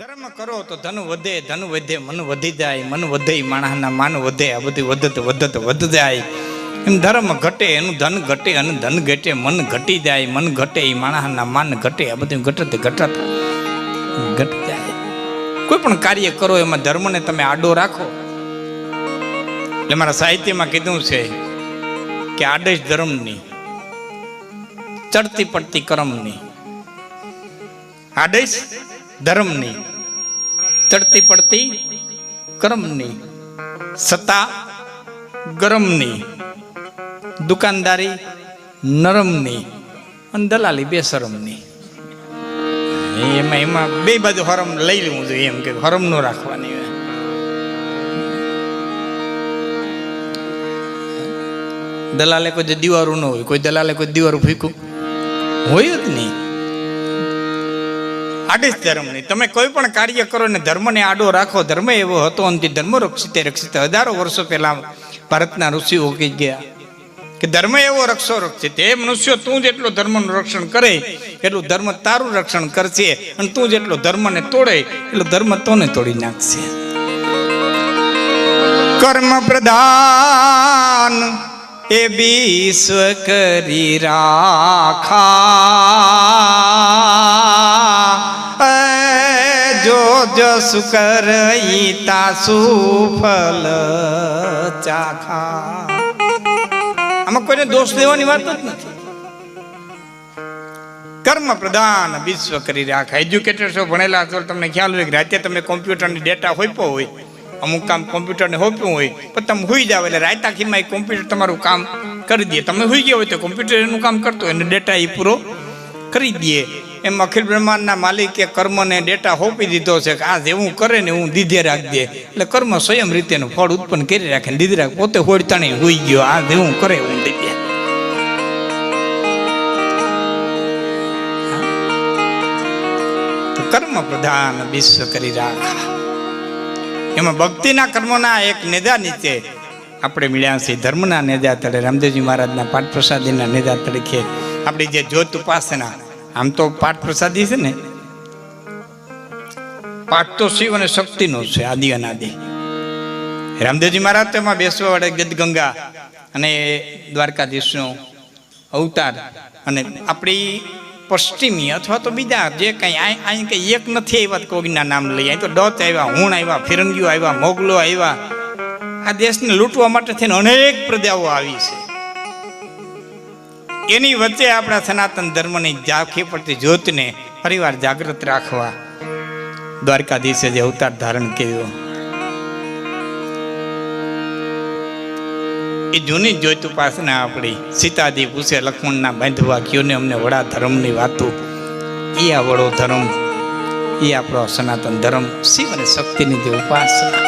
ધર્મ કરો તો ધન વધે ધન વધે, મન વધી જાય, મન વધે માણસના માન વધે, આ બધું વધત વધત, વધ જાય. એમ ધર્મ ઘટે, એનું ધન ઘટે, અને ધન ઘટે, મન ઘટી જાય, મન ઘટે એ માણસના માન ઘટે, આ બધું ઘટત ઘટત, ઘટી જાય. કોઈ પણ કાર્ય કરો, એમાં ધર્મને તમે આડો રાખો. એટલે મારા સાહિત્યમાં કીધું છે કે આડેશ ધર્મની, ચડતી પડતી કર્મની. આડેશ ધર્મની, ચડતી પડતી કર્મની, સત્તા ગરમની, દુકાનદારી નરમની અને દલાલી બેશરમની એમાં એમાં બે બાજુ હરમ લઈ લેવું જોઈએ એમ કે હરમ નો રાખવાની હોય. દલાલે કોઈ દીવારું ન હોય, કોઈ દલાલે કોઈ દીવારું ફીકું હોય જ નહીં. આડેશ ધર્મ નહીં તમે કોઈ પણ કાર્ય કરો ને ધર્મને આડો રાખો, ધર્મ એવો હતો અને તે ધર્મ રક્ષિતે રક્ષિત. હજારો વર્ષો પહેલા ભારતના ઋષિઓ કહી ગયા કે ધર્મ એવો રક્ષો રક્ષિત. એ મનુષ્યો, તું જેટલો ધર્મનું રક્ષણ કરે, એટલું ધર્મ તારું રક્ષણ કરશે અને તું જેટલો ધર્મને તોડે, એટલો ધર્મ તોને તોડી નાખશે. કર્મ પ્રધાન એ વિશ્વ કરી રાખા. જો જસ કરઈ તાસુ ફલ ચાખા. આમાં કોઈને દોષ દેવાની વાત જ નથી. કર્મ પ્રધાન વિશ્વ કરી રાખે. એજ્યુકેટેડ છો ભણેલા છો, તમને ખ્યાલ હોય કે રાતે તમે કોમ્પ્યુટરની ડેટા હોઈપો હોય, અમુક કામ કોમ્પ્યુટરને હોપ્યું હોય, પણ તમે હોઈ જાવ એટલે રાયતા ખીમાં એ કોમ્પ્યુટર તમારું કામ કરી દે. તમે હોઈ ગયા હોય તો કોમ્પ્યુટર એનું કામ કરતો હોય અને ડેટા એ પૂરો કરી દે. એમ અખિલ બ્રહ્માંડના માલિકે કર્મને ડેટા હોપી દીધો છે કે આ જેવું કરે ને હું દીધે રાખી દે એટલે કર્મ સ્વયં રીતેનું ફળ ઉત્પન્ન કરી રાખે દીધે રાખે. પોતે હોડતાણી હોઈ ગયો, આ જેવું કરે હું દીધે. કર્મ પ્રધાન વિશ્વ કરી રાખા. એમાં ભક્તિના કર્મોના એક નેદા નીચે આપણે મળ્યા છીએ. ધર્મના નેજા તળે, રામદેવજી મહારાજના પાઠ પ્રસાદીના નેજા તરીકે આપણી જે જ્યોત ઉપાસના આમ તો પાઠ પ્રસાદી છે ને? પાઠ તો શિવ અને શક્તિનો છે, આદિ અનાદિ રામદેવજી મહારાજ તેમાં બેસવા વાળે ગદગંગા અને દ્વારકાધીશનો અવતાર અને આપણી પશ્ચિમી અથવા તો બીજા જે કંઈ અહીં કંઈ એક નથી આવ્યા તો નામ લઈ અહીં તો ડચ આવ્યા, હુણ આવ્યા, ફિરંગીઓ આવ્યા, મોગલો આવ્યા. આ દેશને લૂંટવા માટે થઈને અનેક પ્રજાઓ આવી છે. એની વચ્ચે આપણા સનાતન ધર્મની ઝાંખી પડતી જ્યોતને ફરીવાર જાગૃત રાખવા દ્વારકાધીશે જે અવતાર ધારણ કર્યો. એ જૂની જ્યોત ઉપાસના આપણી સીતાજી પૂછે લક્ષ્મણના બાંધવા કયોને અમને વડા ધર્મની વાતો. એ આ વડો ધર્મ એ આપણો સનાતન ધર્મ, શિવ અને શક્તિની જે ઉપાસના.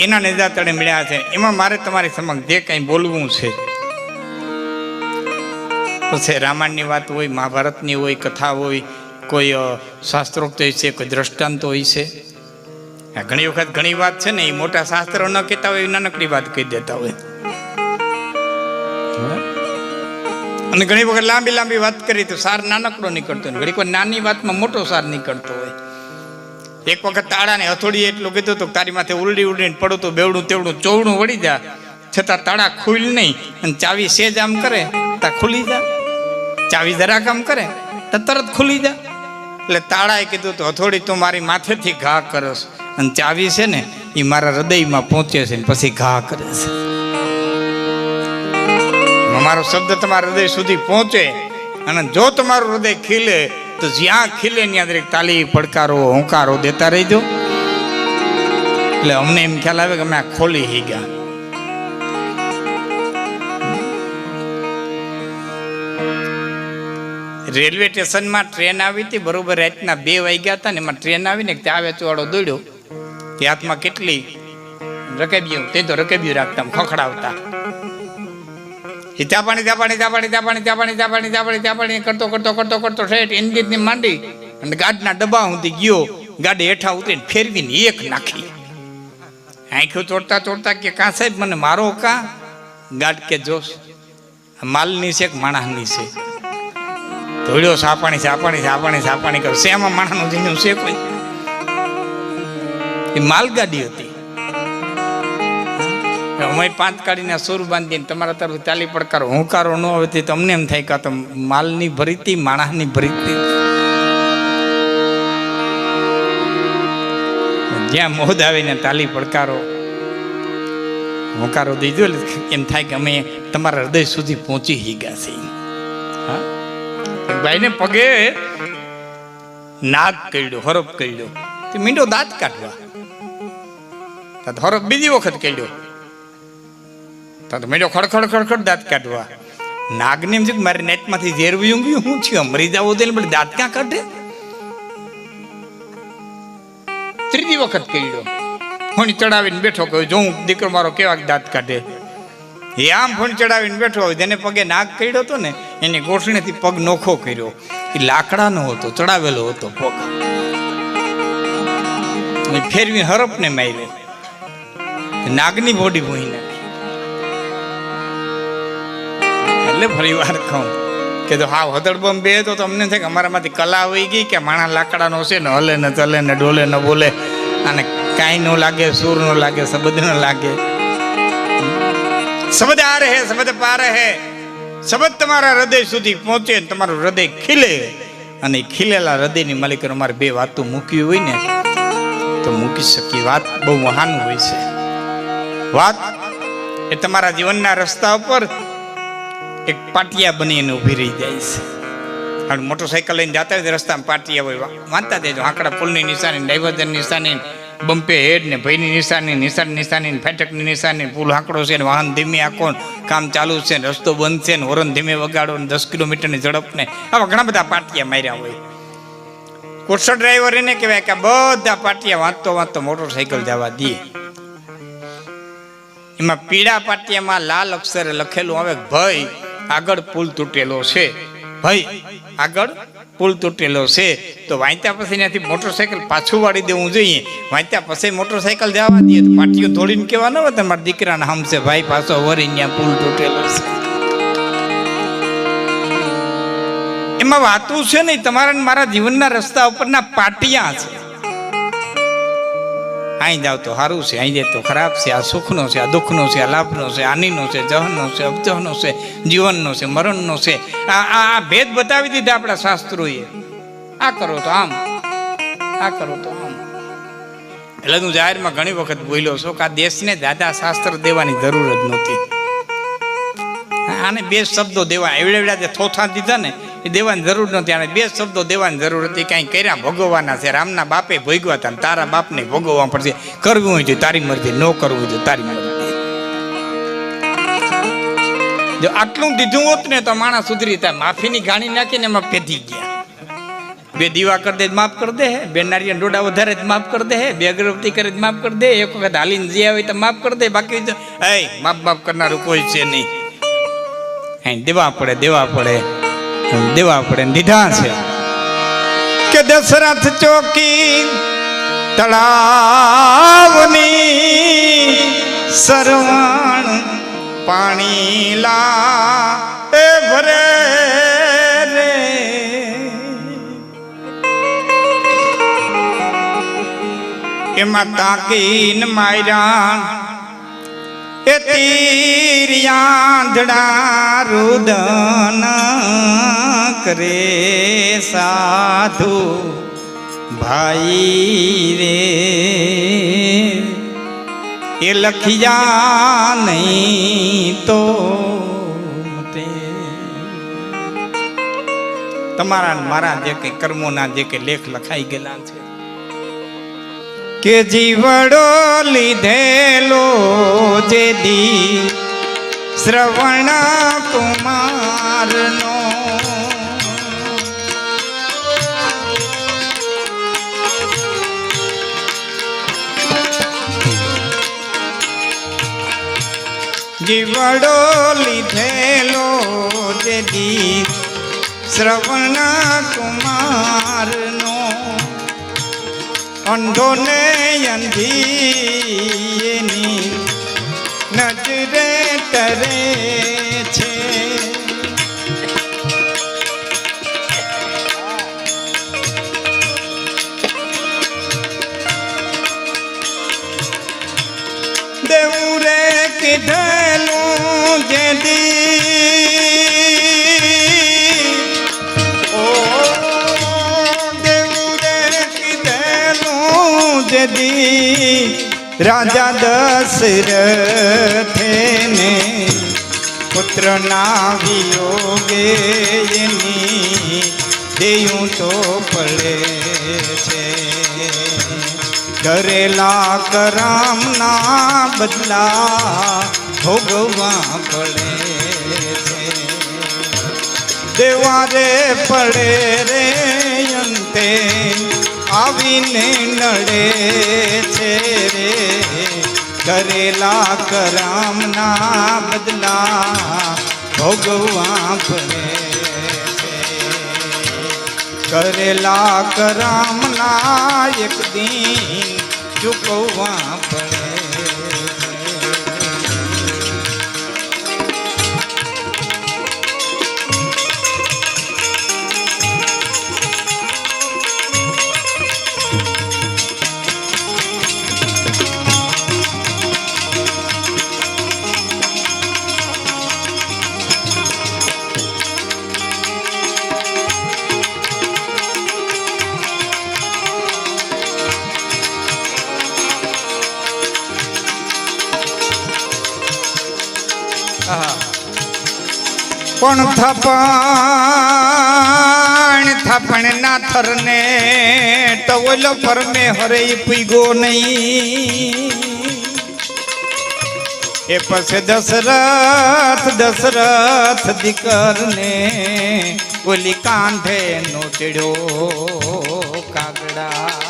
એના નેજા તળે મળ્યા છે. એમાં મારે તમારી સમક્ષ જે કંઈ બોલવું છે પછી રામાયણની વાત હોય મહાભારતની હોય કથા હોય કોઈ શાસ્ત્રોક્ત હોય છે કોઈ દ્રષ્ટાંત હોય છે. ઘણી વખત ઘણી વાત છે ને એ મોટા શાસ્ત્રો ન કહેતા હોય એ નાનકડી વાત કહી દેતા હોય. અને ઘણી વખત લાંબી લાંબી વાત કરી તો સાર નાનકડો નીકળતો હોય. ઘણી વખત નાની વાતમાં મોટો સાર નીકળતો હોય. એક વખત તાળાને હથોડી એટલું કીધું તો તારી માથે ઉલડી ઉલડીને પડું તો બેવડું તેવડું ચોવડું વળી જા. છતાં તાળા ખુલ નહીં અને ચાવી સેજ આમ કરે તા ખુલી જા. ચાવી જરા કામ કરે, તો તરત ખુલી જા એટલે તાળાએ કીધું તો હથોડી તું મારી માથેથી ઘા કરસ અને ચાવી છે ને એ મારા હૃદયમાં પહોંચે છે ને, પછી ઘા કરે છે. મારો શબ્દ તમારા હૃદય સુધી પહોંચે. અને જો તમારું હૃદય ખીલે, તો જ્યાં ખીલે ત્યાં દરેક તાલી, પડકારો, હોંકારો દેતા રહીજો. એટલે અમને એમ ખ્યાલ આવે કે અમે ખોલી હી ગયા. રેલવે સ્ટેશનમાં ટ્રેન આવી હતી, બરોબર રાતના બે વાગ્યા હતા ને એમાં ટ્રેન આવીને ત્યાં વેચવાળો દોડ્યો. તે હાથમાં કેટલી રકેબીઓ, તે તો રકેબીઓ રાખતા ખખડાવતા. ત્યાં પાણી ત્યાં પાણી ત્યાં પાણી ત્યાં પાણી ત્યાં પાણી ત્યાં પાણી ત્યાં પાણી ત્યાં પાણી, કરતો કરતો કરતો કરતો, ઠેઠ એન્જિનની માંડી અને ગાડના ડબ્બા સુધી ગયો. ગાડી હેઠા ઉતરીને ફેરવીને એક નાખી. આંખો ચોડતા ચોડતા કે, કાં સાહેબ, મને મારો કા? ગાડ કે જોશ માલની છે કે માણસની છે? ધોળ્યો સાપાણી સાપાણી સાપાણી સાપાણી કરો શેમાં માણસનું જીનું છે કોઈ? એ માલગાડી હતી. અમે પાંચ કાઢીને સુર બાંધીને તમારા તરફ ચાલી પડકારો હુંકારો ન આવે તે તમને એમ થાય કે તો માલની ભરીતી, માણસની ભરીતી. જ્યાં મોદ આવીને તાલી પડકારો, હોંકારો દીધો એટલે એમ થાય કે અમે તમારા હૃદય સુધી પહોંચી ગયા છીએ. ભાઈને પગે નાગ કર્યો હરફ કર્યો. તે મીંડો દાંત કાઢવા. તો હરફ બીજી વખત કર્યો. તો મીંડો ખડખડ ખડખડ દાંત કાઢવા. નાગને એમ છે કે મારી નેટમાંથી ઝેર ગયું. હું છું મરી જાવ તો એટલે દાંત ક્યાં કાઢે? ત્રીજી વખત કર્યો. ફોન ચડાવીને બેઠો કહ્યું જોઉં દીકરો મારો કેવા દાંત કાઢે? એ આમ ફોન ચડાવીને બેઠો હોય, જેને પગે નાગ કર્યો હતો ને, એની ગોઠણીથી પગ નોખો કર્યો. એ લાકડાનો હતો, ચડાવેલો હતો પગ. ફેરવી હરપને માર્યો. નાગની બોડી ભૂઈ નાખી. એટલે ફરી વાર કહું, કે તો હા હદડબમ બે તો તમને થાય કે અમારામાંથી કલા આવી ગઈ કે માણા લાકડાનો છે ને, હલે ને ચલે ને ડોલે ને બોલે. અને કાંઈ ન લાગે, સૂર ન લાગે, શબ્દ ન લાગે. શબ્દ આ રહે શબ્દ પા હે શબ્દ તમારા હૃદય સુધી પહોંચે તમારું હૃદય ખીલે. અને ખીલેલા હૃદયની માલિકનો અમારે બે વાતો મૂકવી હોય ને, તો મૂકી શકીએ વાત બહુ મહાન હોય છે. વાત એ તમારા જીવનના રસ્તા ઉપર એક પાટિયા બનીને ઊભી રહી જાય છે. અને મોટરસાઇકલ લઈને જતા રસ્તામાં પાટિયા હોય. વાંચતા દેજો. આંકડા પુલની નિશાની ડાયવર્જન નિશાની બમ્પે હેડ ને ભયની નિશાની, નિશાન નિશાની ફેટકની નિશાની પુલ હાંકડો છે ને વાહન ધીમે આખો કામ ચાલુ છે ને રસ્તો બંધ છે ને હોરન ધીમે વગાડો ને દસ કિલોમીટરની ઝડપ ને. આવા ઘણા બધા પાટિયા માર્યા હોય. કોર્સો ડ્રાઈવર એને કહેવાય કે બધા પાટિયા વાંચતો વાંચતો મોટરસાઇકલ જવા દે. એમાં પીળા પાટિયામાં લાલ અક્ષરે લખેલું આવે, ભય આગળ પુલ તૂટેલો છે. ભય આગળ પુલ તૂટેલો છે, તો વાંચ્યા પછી ત્યાંથી મોટરસાઇકલ પાછું વાળી દેવું જોઈએ. વાંચ્યા પછી મોટરસાઇકલ જવા દઈએ તો પાટીઓ તોડીને કહેવા ન હોય, તમારા દીકરાને હમશે, ભાઈ, પાછો વરી ત્યાં પુલ તૂટેલો છે. એમાં વાતું છે નહીં, તમારા મારા જીવનના રસ્તા ઉપરના પાટિયા છે. અહીં જાવ તો સારું છે અહીં જાય તો ખરાબ છે, આ સુખનો છે, આ દુઃખનો છે, આ લાભનો છે આનીનો છે, જહનો છે, અબજહનો છે, જીવનનો છે, મરણનો છે. આ આ ભેદ બતાવી દીધા આપણા શાસ્ત્રોએ. આ કરો તો આમ. આ કરો તો આમ. એટલે હું જાહેરમાં ઘણી વખત બોલ્યો છું કે આ દેશને દાદા શાસ્ત્ર દેવાની જરૂર જ નહોતી. આને બે શબ્દો દેવા એવડે એવડા જે થોથા દીધા ને એ દેવાની જરૂર નથી અને બે શબ્દો દેવાની જરૂર હતી. કાંઈ કર્યા ભોગવવાના છે. રામના બાપે ભોગવા હતા તારા બાપને ભોગવવા પડશે. કરવું હોય તારી મરજી, ન કરવું જોઈએ તારી મરજી. જો આટલું દીધું હોત ને તો માણસ સુધરી થાય. માફીની ગાણી નાખીને એમાં પેધી ગયા. બે દીવા કરી દે માફ કરી દે બે નારિયેળ ડોડા વધારે જ માફ કરી દે બે અગરબત્તી કરે જ માફ કરી દે એક વખત હાલીને જે આવે તો માફ કરી દે. બાકી તો એ માફ માફ કરનારું કોઈ છે નહીં. દેવા પડે દેવા પડે. દેવા પડે દીધા છે. કે દશરથ ચોકી તળાવની સરવણ પાણી લા એ ભરે એમાં તાકીન માયરા એ તીરિયાંધડા રુદન કરે સાધુ ભાઈ રે. એ લખિયા નહીં તો તમારા મારા જે કે કર્મોના જે કે લેખ લખાઈ ગયેલા છે. કે જીવડો લીધેલો જે દી શ્રવણ કુમારનો. જીવડો લીધેલો જે દી શ્રવણ કુમારનો અંધો ને અંધીની નજરે તરે જદી રાજા દશરથે ને પુત્રના વિયોગે એની દેયું તો પડે છે. કરેલા કરામના બદલા ભોગવા પડે છે. દેવારે પડે રે અંતે આવીને નડે છે રે. કરેલા કરામના બદલા ભોગવા પડે કરેલા કરામના એક દિન ચૂકવવા પડે પણ થપણ થપણ ના થરને, ટવલો પરમે હરે પીગો નહીં. એ પછી દશરથ દશરથ દીકરને ઓલી કાંધે નો ચડ્યો કાગડા.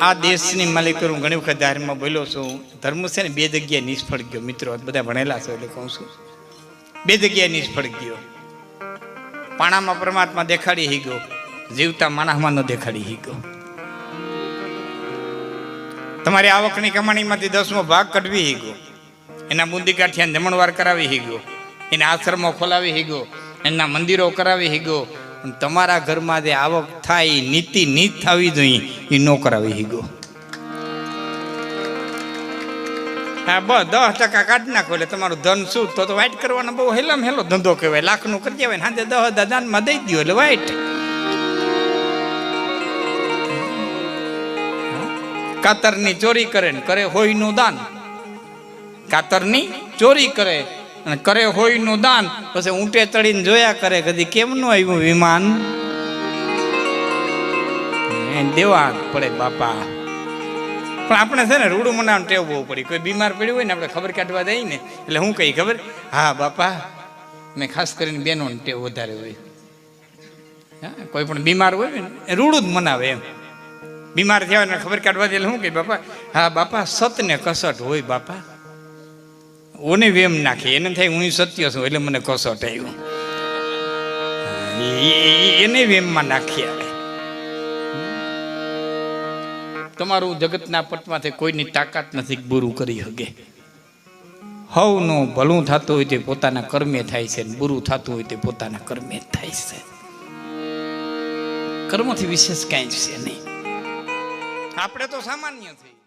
આ દેશની માલિક હું ઘણી વખત જાહેરમાં બોલ્યો છું. ધર્મ છે ને બે જગ્યાએ નિષ્ફળ ગયો, મિત્રો. બધા ભણેલા છો એટલે કહું છું. બે જગ્યાએ નિષ્ફળ ગયો. પાણામાં પરમાત્મા દેખાડી હી ગયો. જીવતા માણસમાં ન દેખાડી હી ગયો. તમારી આવકની કમાણીમાંથી દસમો ભાગ કઢવી હી ગયો. એના બુંદી કાઠિયા જમણવાર કરાવી હી ગયો. એના આશ્રમો ખોલાવી હી ગયો. એના મંદિરો કરાવી હી ગયો. તમારા ઘરમાં જે આવક થાય એ નીતિ નીત થવી જોઈએ. એ ન કરાવી હી ગયો હા, બસ, દસ ટકા કાઢી નાખો એટલે તમારું ધન શું? તો તો વાઇટ કરવાનો બહુ હેલમ હેલો ધંધો કહેવાય. લાખનું કરી દેવાય હાજે દસ હજાર દાનમાં દઈ દો એટલે વાઇટ કાતરની ચોરી કરે ને કરે હોયનું દાન. કાતરની ચોરી કરે. અને કરે હોયનું દાન, પછી ઊંટે ચડીને જોયા કરે કદી કેમનું આવ્યું વિમાન? દેવા પડે બાપા. પણ આપણે છે ને રૂડું મનાવને ટેવ બહુ પડી. કોઈ બીમાર પડ્યું હોય ને આપણે ખબર કાઢવા જઈએ ને, એટલે હું કઈ ખબર? હા, બાપા, મેં ખાસ કરીને બેનો ટેવ વધારે હોય. હા, કોઈ પણ બીમાર હોય ને રૂડું જ મનાવે એમ. બીમાર થયા ને ખબર કાઢવા દે એટલે શું કે બાપા, હા, બાપા, સતને કસટ હોય, બાપા. ઓને વેમ નાખે. એને થાય હું સત્ય છું, એટલે મને કસટ આવ્યું એને વેમમાં નાખી આવે તમારું જગતના પટમાંથી કોઈની તાકાત નથી બુરું કરી શકે. હવનું ભલું થતું હોય તે પોતાના કર્મે થાય છે બુરું થતું હોય તે પોતાના કર્મે થાય છે. કર્મથી વિશેષ કાંઈ છે નહીં. આપણે તો સામાન્ય છીએ.